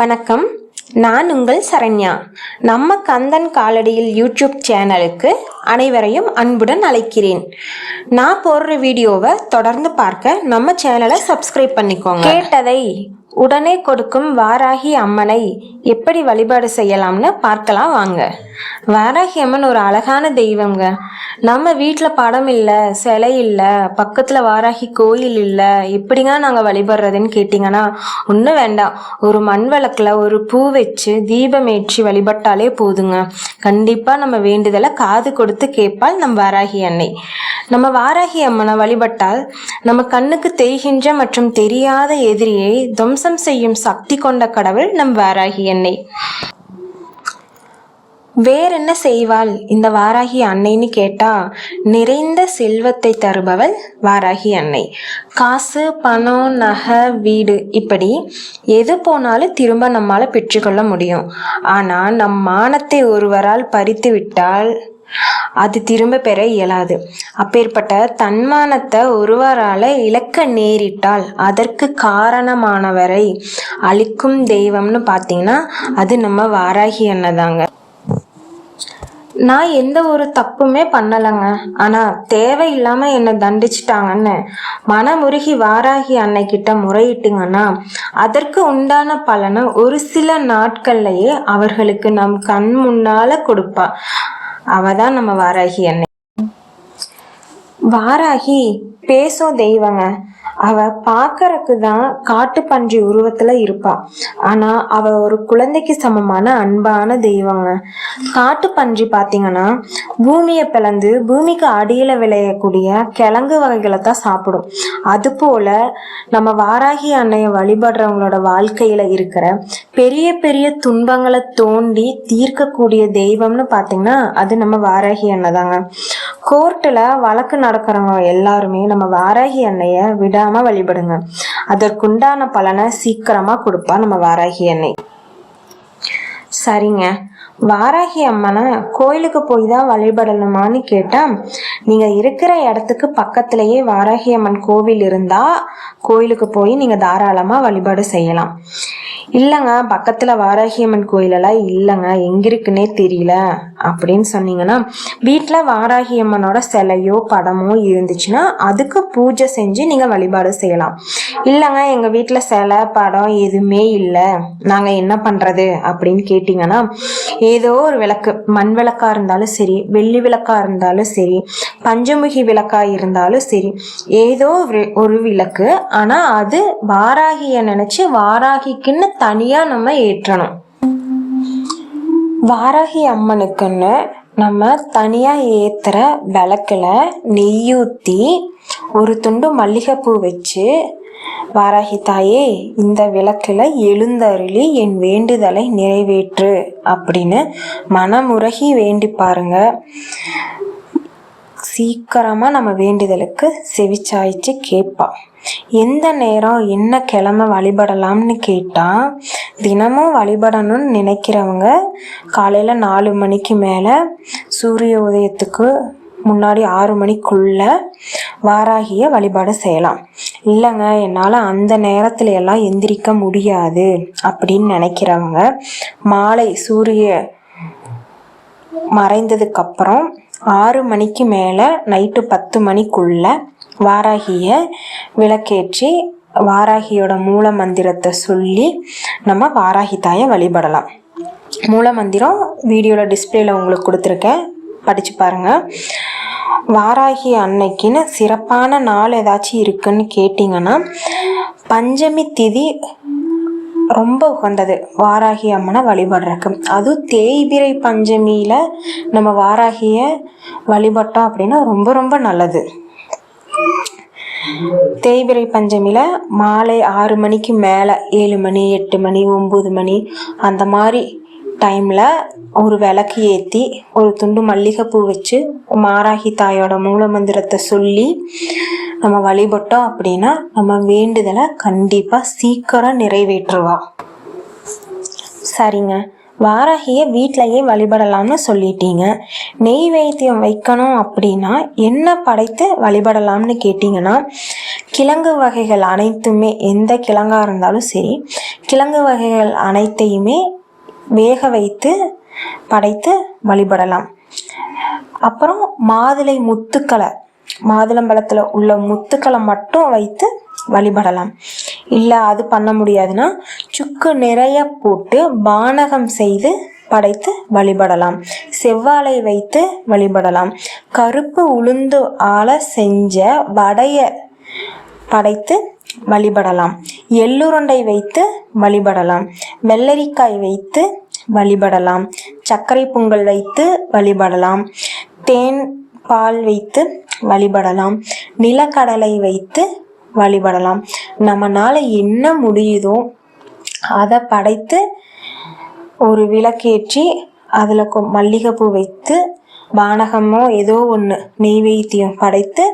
வணக்கம். நான் உங்கள் சரண்யா. நம்ம கந்தன் காலடியில் யூடியூப் சேனலுக்கு அனைவரையும் அன்புடன் அழைக்கிறேன். நான் போடுற வீடியோவை தொடர்ந்து பார்க்க நம்ம சேனலை சப்ஸ்கிரைப் பண்ணிக்கோங்க. கேட்டதை உடனே கொடுக்கும் வாராகி அம்மனை எப்படி வழிபாடு செய்யலாம்னு பார்க்கலாம் வாங்க. வாராகி அம்மன் ஒரு அழகான தெய்வங்க. நம்ம வீட்டில் படம் இல்லை சிலை இல்லை பக்கத்தில் வாராகி கோயில் இல்லை எப்படிங்க நாங்கள் வழிபடுறதுன்னு கேட்டிங்கன்னா ஒன்றும் வேண்டாம். ஒரு மண் விளக்கில் ஒரு பூ வச்சு தீபம் ஏற்றி வழிபட்டாலே போதுங்க. கண்டிப்பாக நம்ம வேண்டுதலை காது கொடுத்து கேட்பால் நம் வாராகி அன்னை. நம்ம வாராகி அம்மனை வழிபட்டால் நம்ம கண்ணுக்கு தெரிகின்ற மற்றும் தெரியாத எதிரியை துவம்சம் செய்யும் சக்தி கொண்ட கடவுள் நம் வாராகி அன்னை. வேற என்ன செய்வாள் இந்த வாராகி அன்னைன்னு கேட்டா நிறைந்த செல்வத்தை தருபவள் வாராகி அன்னை. காசு பணம் நகை வீடு இப்படி எது போனாலும் திரும்ப நம்மால பெற்றுக்கொள்ள முடியும். ஆனா நம் மானத்தை ஒருவரால் பறித்து விட்டால் அது திரும்ப பெற இயலாது. அப்பேற்பட்ட தன்மானத்தை ஒருவரால இழக்க நேரிட்டால் அதற்கு காரணமானவரை அழிக்கும் தெய்வம்னு பார்த்தீங்கன்னா அது நம்ம வாராகி அன்னைதாங்க நான் எந்த ஒரு தப்புமே பண்ணலைங்க. ஆனால் தேவையில்லாமல் என்னை தண்டிச்சிட்டாங்கன்னு மனமுருகி வாராகி அன்னைக்கிட்ட முறையிட்டுங்கன்னா அதற்கு உண்டான பலனை ஒரு சில நாட்கள்லையே அவர்களுக்கு நம் கண் முன்னால கொடுப்பா. அவ தான் நம்ம வாராகி அன்னை வாராகி பேசும் தெய்வங்க. அவ பார்க்கறக்கு தான் காட்டுப்பன்றி உருவத்துல இருப்பா. ஆனா அவ ஒரு குழந்தைக்கு சமமான அன்பான தெய்வங்க. காட்டுப்பன்றி பாத்தீங்கன்னா பூமியை பிளந்து பூமிக்கு அடியில விளையக்கூடிய கிழங்கு வகைகளை தான் சாப்பிடும். அது போல நம்ம வாராகி அன்னையை வழிபடுறவங்களோட வாழ்க்கையில இருக்கிற பெரிய பெரிய துன்பங்களை தோண்டி தீர்க்கக்கூடிய தெய்வம்னு பாத்தீங்கன்னா அது நம்ம வாராகி அன்னை தாங்க. கோர்ட்டில் வழக்கு நடக்கிறவங்க எல்லாருமே நம்ம வாராகி அன்னையை விடாமல் வழிபடுங்க. அதற்குண்டான பலனை சீக்கிரமாக கொடுப்பா நம்ம வாராகி அன்னை சரிங்க. வாராகி அம்மனை கோயிலுக்கு போய் தான் வழிபடணுமான்னு கேட்டால் நீங்கள் இருக்கிற இடத்துக்கு பக்கத்துலேயே வாராகி அம்மன் கோவில் இருந்தால் கோயிலுக்கு போய் நீங்கள் தாராளமாக வழிபாடு செய்யலாம். இல்லைங்க பக்கத்தில் வாராகி அம்மன் கோயிலெல்லாம் இல்லைங்க. எங்கே இருக்குன்னே தெரியல. அப்படின்னு சொன்னீங்கன்னா வீட்டில் வாராகி அம்மனோட சிலையோ படமோ இருந்துச்சுன்னா அதுக்கு பூஜை செஞ்சு நீங்கள் வழிபாடு செய்யலாம். இல்லைங்க எங்கள் வீட்டில் சிலை படம் எதுவுமே இல்லை. நாங்கள் என்ன பண்ணுறது அப்படின்னு கேட்டிங்கன்னா ஏதோ ஒரு விளக்கு மண் விளக்கா இருந்தாலும் சரி வெள்ளி விளக்கா இருந்தாலும் சரி பஞ்சமுகி விளக்காக இருந்தாலும் சரி ஏதோ ஒரு- ஒரு விளக்கு. ஆனால் அது வாராகியை நினச்சி வாராகிக்குன்னு தனியாக நம்ம ஏற்றணும். வாராகி அம்மனுக்குன்னு நம்ம தனியாக ஏற்றுற விளக்கில் நெய் ஊற்றி ஒரு துண்டு மல்லிகைப்பூ வச்சு வாராகி தாயே இந்த விளக்கில் எழுந்தருளி என் வேண்டுதலை நிறைவேற்று அப்படின்னு மனமுருகி வேண்டி பாருங்க சீக்கிரமாக நம்ம வேண்டுதலுக்கு செவிச்சாய்ச்சி கேட்பா. எந்த நேரம் என்ன கிழமை வழிபடலாம்னு கேட்டால் தினமும் வழிபடணும்னு நினைக்கிறவங்க காலையில் நாலு மணிக்கு மேலே சூரிய உதயத்துக்கு முன்னாடி ஆறு மணிக்குள்ள வாராகிய வழிபாடு செய்யலாம். இல்லைங்க என்னால் அந்த நேரத்துல எல்லாம் எந்திரிக்க முடியாது அப்படின்னு நினைக்கிறவங்க மாலை சூரிய மறைந்ததுக்கப்புறம் ஆறு மணிக்கு மேலே நைட்டு பத்து மணிக்குள்ள வாராகிய விளக்கேற்றி வாராகியோட மூல மந்திரத்தை சொல்லி நம்ம வாராகி தாயை வழிபடலாம். மூல மந்திரம் வீடியோவில் டிஸ்பிளேல உங்களுக்கு கொடுத்துருக்கேன். படித்து பாருங்கள் வாராகி அன்னைக்குன்னு சிறப்பான நாள் ஏதாச்சும் இருக்குன்னு கேட்டிங்கன்னா பஞ்சமி திதி ரொம்ப உகந்தது. வாராகி அம்மனை வழிபடுறக்கு அதுவும் தேய்பிரை பஞ்சமியில் நம்ம வாராகிய வழிபட்டோம் அப்படின்னா ரொம்ப ரொம்ப நல்லது. தேய்பிரை பஞ்சமியில் மாலை ஆறு மணிக்கு மேலே ஏழு மணி எட்டு மணி ஒம்பது மணி அந்த மாதிரி டைமில் ஒரு விளக்கு ஏற்றி ஒரு துண்டு மல்லிகைப்பூ வச்சு மாராகி தாயோட மூல மந்திரத்தை சொல்லி நம்ம வழிபட்டோம் அப்படின்னா நம்ம வேண்டுதலை கண்டிப்பாக சீக்கிரம் நிறைவேற்றுவா. சரிங்க. வாராகியை வீட்டிலையே வழிபடலாம்னு சொல்லிட்டீங்க. நெய்வேத்தியம் வைக்கணும் அப்படின்னா என்ன படைத்து வழிபடலாம்னு கேட்டிங்கன்னா கிழங்கு வகைகள் அனைத்துமே எந்த கிழங்காக இருந்தாலும் சரி கிழங்கு வகைகள் அனைத்தையுமே வேக வைத்து படைத்து வழிபடலாம். அப்புறம் மாதுளை முத்துக்களை மாதுளம்பழத்தில் உள்ள முத்துக்களை மட்டும் வைத்து வழிபடலாம். இல்லை அது பண்ண முடியாதுன்னா சுக்கு நிறைய போட்டு பானகம் செய்து படைத்து வழிபடலாம். செவ்வாழை வைத்து வழிபடலாம். கருப்பு உளுந்து ஆள செஞ்ச வடைய படைத்து வழிபடலாம். எள்ளுருண்டை வைத்து வழிபடலாம். வெள்ளரிக்காய் வைத்து வழிபடலாம். சர்க்கரை பொங்கல் வைத்து வழிபடலாம். தேன் பால் வைத்து வழிபடலாம். நிலக்கடலை வைத்து வழிபடலாம். நம்மனால என்ன முடியுதோ அதை படைத்து ஒரு விளக்கேற்றி அதில் மல்லிகைப்பூ வைத்து பானகமோ ஏதோ ஒன்று நெய்வேத்தியம் படைத்து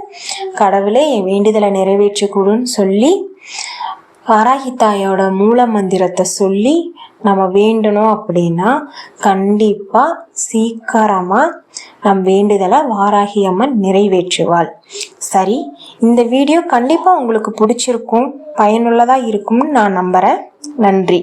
கடவுளே என் வேண்டுதலை நிறைவேற்றி கொடுன்னு சொல்லி வராகித்தாயோட தாயோட மூல மந்திரத்தை சொல்லி நம்ம வேண்டணும் அப்படின்னா கண்டிப்பாக சீக்கிரமாக நம் வேண்டுதலை வாராகி அம்மன் நிறைவேற்றுவாள். சரி இந்த வீடியோ கண்டிப்பாக உங்களுக்கு பிடிச்சிருக்கும் பயனுள்ளதாக இருக்கும்னு நான் நம்புகிறேன் நன்றி.